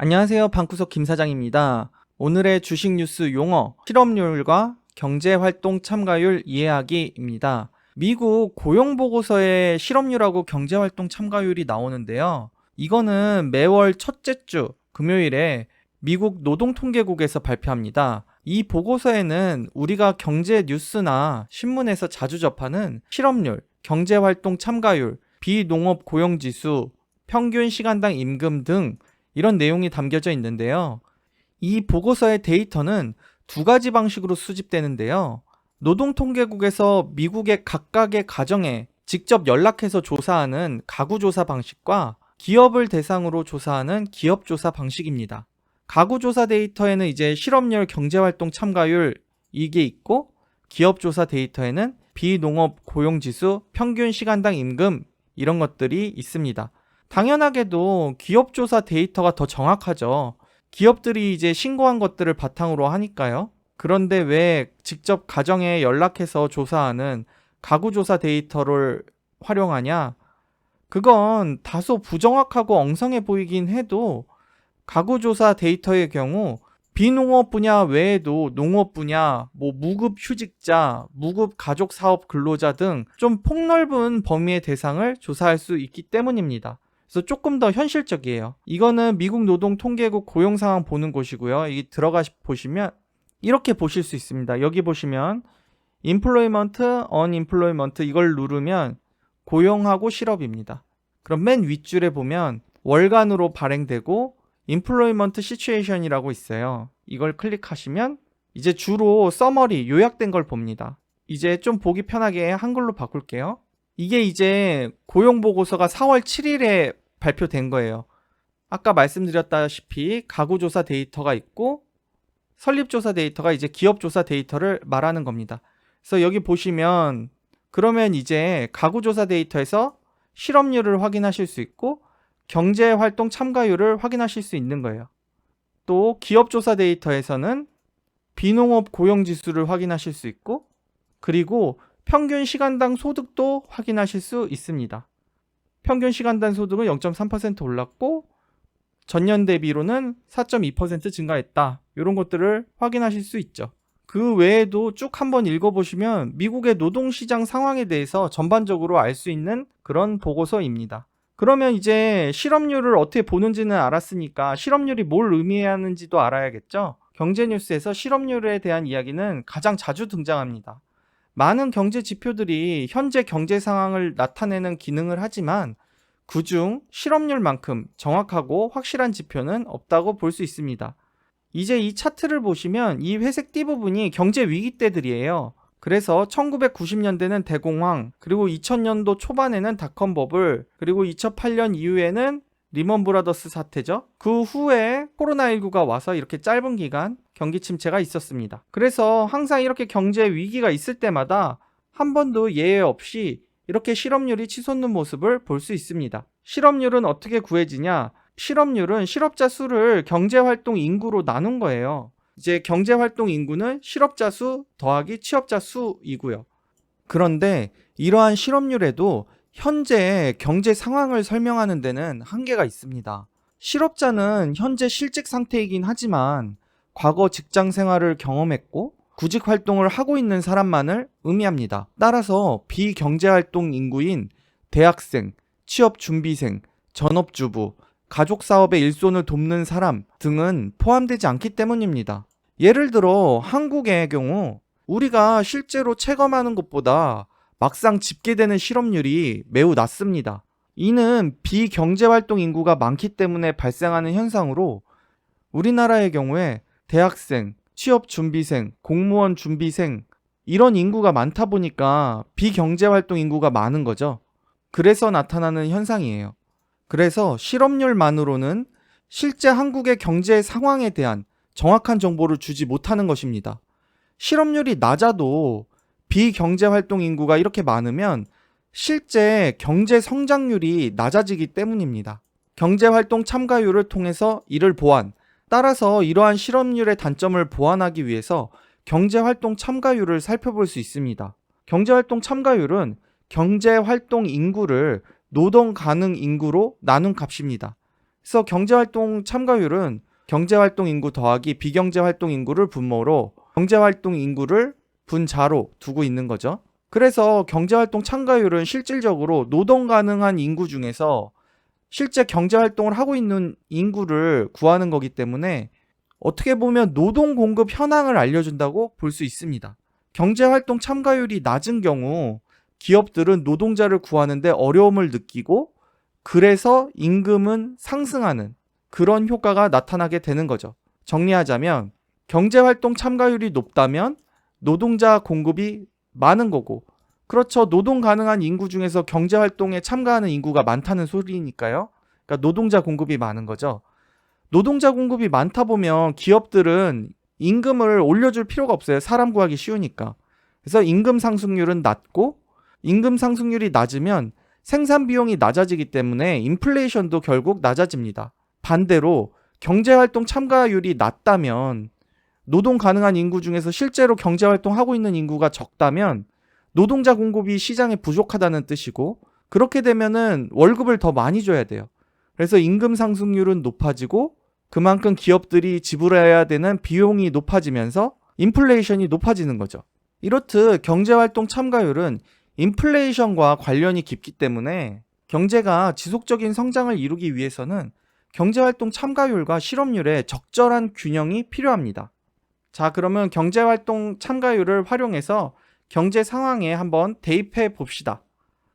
안녕하세요. 방구석 김 사장입니다. 오늘의 주식 뉴스 용어 실업률과 경제활동 참가율 이해하기입니다. 미국 고용보고서에 실업률하고 경제활동 참가율이 나오는데요. 이거는 매월 첫째 주 금요일에 미국 노동통계국에서 발표합니다. 이 보고서에는 우리가 경제 뉴스나 신문에서 자주 접하는 실업률, 경제활동 참가율, 비농업 고용지수, 평균 시간당 임금 등 이런 내용이 담겨져 있는데요. 이 보고서의 데이터는 두 가지 방식으로 수집되는데요. 노동통계국에서 미국의 각각의 가정에 직접 연락해서 조사하는 가구조사 방식과 기업을 대상으로 조사하는 기업조사 방식입니다. 가구조사 데이터에는 이제 실업률 경제활동 참가율 이게 있고 기업조사 데이터에는 비농업 고용지수 평균 시간당 임금 이런 것들이 있습니다. 당연하게도 기업 조사 데이터가 더 정확하죠. 기업들이 이제 신고한 것들을 바탕으로 하니까요. 그런데 왜 직접 가정에 연락해서 조사하는 가구조사 데이터를 활용하냐? 그건 다소 부정확하고 엉성해 보이긴 해도 가구조사 데이터의 경우 비농업 분야 외에도 농업 분야, 뭐 무급 휴직자, 무급 가족 사업 근로자 등 좀 폭넓은 범위의 대상을 조사할 수 있기 때문입니다. 그래서 조금 더 현실적이에요. 이거는 미국 노동 통계국 고용 상황 보는 곳이고요. 이 들어가 보시면 이렇게 보실 수 있습니다. 여기 보시면 employment, unemployment 이걸 누르면 고용하고 실업입니다. 그럼 맨 윗줄에 보면 월간으로 발행되고 employment situation이라고 있어요. 이걸 클릭하시면 이제 주로 써머리 요약된 걸 봅니다. 이제 좀 보기 편하게 한글로 바꿀게요. 이게 이제 고용보고서가 4월 7일에 발표된 거예요. 아까 말씀드렸다시피 가구조사 데이터가 있고 설립조사 데이터가 이제 기업조사 데이터를 말하는 겁니다. 그래서 여기 보시면 그러면 이제 가구조사 데이터에서 실업률을 확인하실 수 있고 경제활동 참가율을 확인하실 수 있는 거예요. 또 기업조사 데이터에서는 비농업 고용지수를 확인하실 수 있고 그리고 평균 시간당 소득도 확인하실 수 있습니다. 평균 시간당 소득은 0.3% 올랐고 전년 대비로는 4.2% 증가했다. 이런 것들을 확인하실 수 있죠. 그 외에도 쭉 한번 읽어보시면 미국의 노동시장 상황에 대해서 전반적으로 알 수 있는 그런 보고서입니다. 그러면 이제 실업률을 어떻게 보는지는 알았으니까 실업률이 뭘 의미하는지도 알아야겠죠? 경제뉴스에서 실업률에 대한 이야기는 가장 자주 등장합니다. 많은 경제 지표들이 현재 경제 상황을 나타내는 기능을 하지만 그중 실업률만큼 정확하고 확실한 지표는 없다고 볼 수 있습니다. 이제 이 차트를 보시면 이 회색 띠 부분이 경제 위기 때들이에요. 그래서 1990년대는 대공황, 그리고 2000년도 초반에는 닷컴 버블, 그리고 2008년 이후에는 리먼 브라더스 사태죠. 그 후에 코로나19가 와서 이렇게 짧은 기간 경기 침체가 있었습니다. 그래서 항상 이렇게 경제 위기가 있을 때마다 한 번도 예외 없이 이렇게 실업률이 치솟는 모습을 볼 수 있습니다. 실업률은 어떻게 구해지냐? 실업률은 실업자 수를 경제활동 인구로 나눈 거예요. 이제 경제활동 인구는 실업자 수 더하기 취업자 수이고요. 그런데 이러한 실업률에도 현재 경제 상황을 설명하는 데는 한계가 있습니다. 실업자는 현재 실직 상태이긴 하지만 과거 직장 생활을 경험했고 구직 활동을 하고 있는 사람만을 의미합니다. 따라서 비경제 활동 인구인 대학생, 취업 준비생, 전업주부, 가족 사업의 일손을 돕는 사람 등은 포함되지 않기 때문입니다. 예를 들어 한국의 경우 우리가 실제로 체감하는 것보다 막상 집계되는 실업률이 매우 낮습니다. 이는 비경제활동 인구가 많기 때문에 발생하는 현상으로 우리나라의 경우에 대학생, 취업 준비생, 공무원 준비생 이런 인구가 많다 보니까 비경제활동 인구가 많은 거죠. 그래서 나타나는 현상이에요. 그래서 실업률만으로는 실제 한국의 경제 상황에 대한 정확한 정보를 주지 못하는 것입니다. 실업률이 낮아도 비경제 활동 인구가 이렇게 많으면 실제 경제 성장률이 낮아지기 때문입니다. 경제 활동 참가율을 통해서 이를 보완, 따라서 이러한 실업률의 단점을 보완하기 위해서 경제 활동 참가율을 살펴볼 수 있습니다. 경제 활동 참가율은 경제 활동 인구를 노동 가능 인구로 나눈 값입니다. 그래서 경제 활동 참가율은 경제 활동 인구 더하기 비경제 활동 인구를 분모로 경제 활동 인구를 분자로 두고 있는 거죠. 그래서 경제활동 참가율은 실질적으로 노동 가능한 인구 중에서 실제 경제활동을 하고 있는 인구를 구하는 거기 때문에 어떻게 보면 노동 공급 현황을 알려준다고 볼 수 있습니다. 경제활동 참가율이 낮은 경우 기업들은 노동자를 구하는데 어려움을 느끼고 그래서 임금은 상승하는 그런 효과가 나타나게 되는 거죠. 정리하자면 경제활동 참가율이 높다면 노동자 공급이 많은 거고 그렇죠. 노동 가능한 인구 중에서 경제 활동에 참가하는 인구가 많다는 소리니까요. 그러니까 노동자 공급이 많은 거죠. 노동자 공급이 많다 보면 기업들은 임금을 올려줄 필요가 없어요. 사람 구하기 쉬우니까. 그래서 임금 상승률은 낮고 임금 상승률이 낮으면 생산 비용이 낮아지기 때문에 인플레이션도 결국 낮아집니다. 반대로 경제 활동 참가율이 낮다면 노동 가능한 인구 중에서 실제로 경제 활동 하고 있는 인구가 적다면 노동자 공급이 시장에 부족하다는 뜻이고 그렇게 되면은 월급을 더 많이 줘야 돼요. 그래서 임금 상승률은 높아지고 그만큼 기업들이 지불해야 되는 비용이 높아지면서 인플레이션이 높아지는 거죠. 이렇듯 경제활동 참가율은 인플레이션과 관련이 깊기 때문에 경제가 지속적인 성장을 이루기 위해서는 경제활동 참가율과 실업률의 적절한 균형이 필요합니다. 자, 그러면 경제활동 참가율을 활용해서 경제 상황에 한번 대입해 봅시다.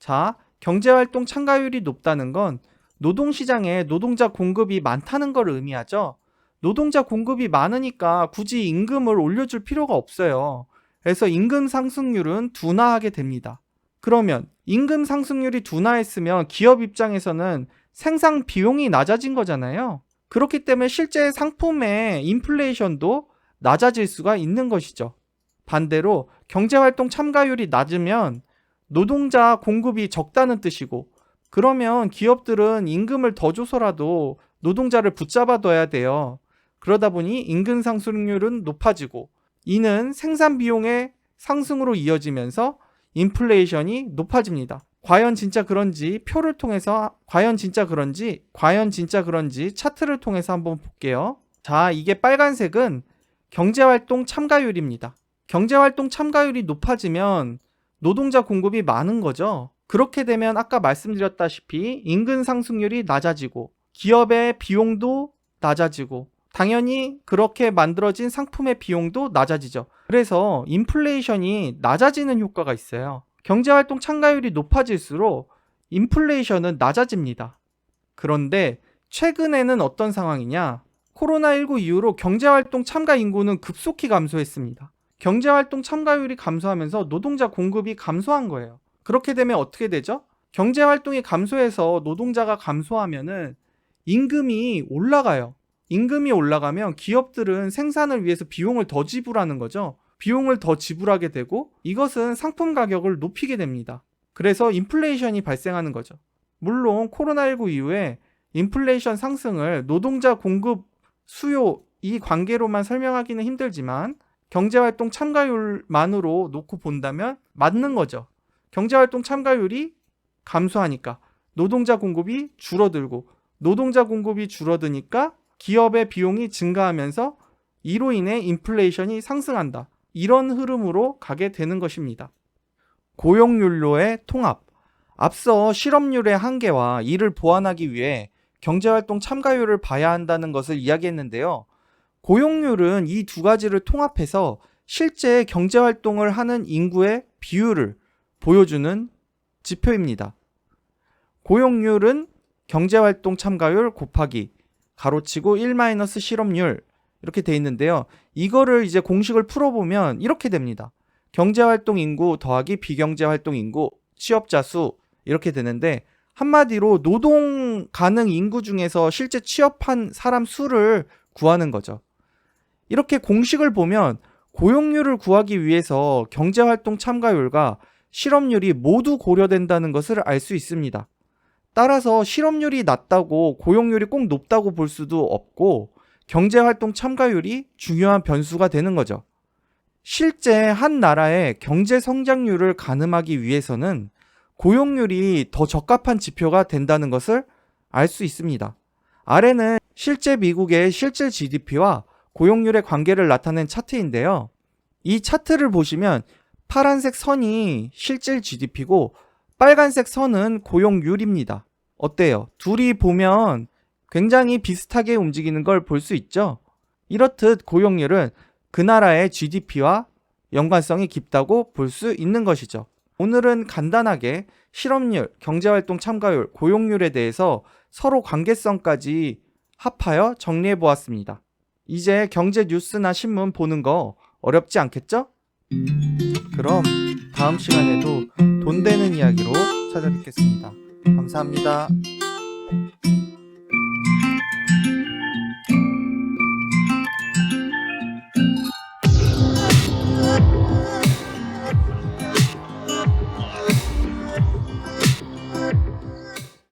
자, 경제활동 참가율이 높다는 건 노동시장에 노동자 공급이 많다는 걸 의미하죠. 노동자 공급이 많으니까 굳이 임금을 올려줄 필요가 없어요. 그래서 임금 상승률은 둔화하게 됩니다. 그러면 임금 상승률이 둔화했으면 기업 입장에서는 생산 비용이 낮아진 거잖아요. 그렇기 때문에 실제 상품의 인플레이션도 낮아질 수가 있는 것이죠. 반대로 경제활동 참가율이 낮으면 노동자 공급이 적다는 뜻이고 그러면 기업들은 임금을 더 줘서라도 노동자를 붙잡아둬야 돼요. 그러다 보니 임금 상승률은 높아지고 이는 생산 비용의 상승으로 이어지면서 인플레이션이 높아집니다. 과연 진짜 그런지 표를 통해서 과연 진짜 그런지 과연 진짜 그런지 차트를 통해서 한번 볼게요. 자, 이게 빨간색은 경제활동 참가율입니다. 경제활동 참가율이 높아지면 노동자 공급이 많은 거죠. 그렇게 되면 아까 말씀드렸다시피 임금 상승률이 낮아지고 기업의 비용도 낮아지고 당연히 그렇게 만들어진 상품의 비용도 낮아지죠. 그래서 인플레이션이 낮아지는 효과가 있어요. 경제활동 참가율이 높아질수록 인플레이션은 낮아집니다. 그런데 최근에는 어떤 상황이냐? 코로나19 이후로 경제활동 참가 인구는 급속히 감소했습니다. 경제활동 참가율이 감소하면서 노동자 공급이 감소한 거예요. 그렇게 되면 어떻게 되죠? 경제활동이 감소해서 노동자가 감소하면은 임금이 올라가요. 임금이 올라가면 기업들은 생산을 위해서 비용을 더 지불하는 거죠. 비용을 더 지불하게 되고 이것은 상품 가격을 높이게 됩니다. 그래서 인플레이션이 발생하는 거죠. 물론 코로나19 이후에 인플레이션 상승을 노동자 공급 수요 이 관계로만 설명하기는 힘들지만 경제활동 참가율만으로 놓고 본다면 맞는 거죠. 경제활동 참가율이 감소하니까 노동자 공급이 줄어들고 노동자 공급이 줄어드니까 기업의 비용이 증가하면서 이로 인해 인플레이션이 상승한다. 이런 흐름으로 가게 되는 것입니다. 고용률로의 통합. 앞서 실업률의 한계와 이를 보완하기 위해 경제활동 참가율을 봐야 한다는 것을 이야기했는데요. 고용률은 이 두 가지를 통합해서 실제 경제활동을 하는 인구의 비율을 보여주는 지표입니다. 고용률은 경제활동 참가율 곱하기 가로치고 1 실업률 이렇게 돼 있는데요. 이거를 이제 공식을 풀어보면 이렇게 됩니다. 경제활동 인구 더하기 비경제활동 인구 취업자 수 이렇게 되는데 한마디로 노동 가능 인구 중에서 실제 취업한 사람 수를 구하는 거죠. 이렇게 공식을 보면 고용률을 구하기 위해서 경제활동 참가율과 실업률이 모두 고려된다는 것을 알 수 있습니다. 따라서 실업률이 낮다고 고용률이 꼭 높다고 볼 수도 없고 경제활동 참가율이 중요한 변수가 되는 거죠. 실제 한 나라의 경제 성장률을 가늠하기 위해서는 고용률이 더 적합한 지표가 된다는 것을 알 수 있습니다. 아래는 실제 미국의 실질 GDP와 고용률의 관계를 나타낸 차트인데요. 이 차트를 보시면 파란색 선이 실질 GDP고 빨간색 선은 고용률입니다. 어때요? 둘이 보면 굉장히 비슷하게 움직이는 걸 볼 수 있죠? 이렇듯 고용률은 그 나라의 GDP와 연관성이 깊다고 볼 수 있는 것이죠. 오늘은 간단하게 실업률, 경제활동 참가율, 고용률에 대해서 서로 관계성까지 합하여 정리해 보았습니다. 이제 경제 뉴스나 신문 보는 거 어렵지 않겠죠? 그럼 다음 시간에도 돈 되는 이야기로 찾아뵙겠습니다. 감사합니다.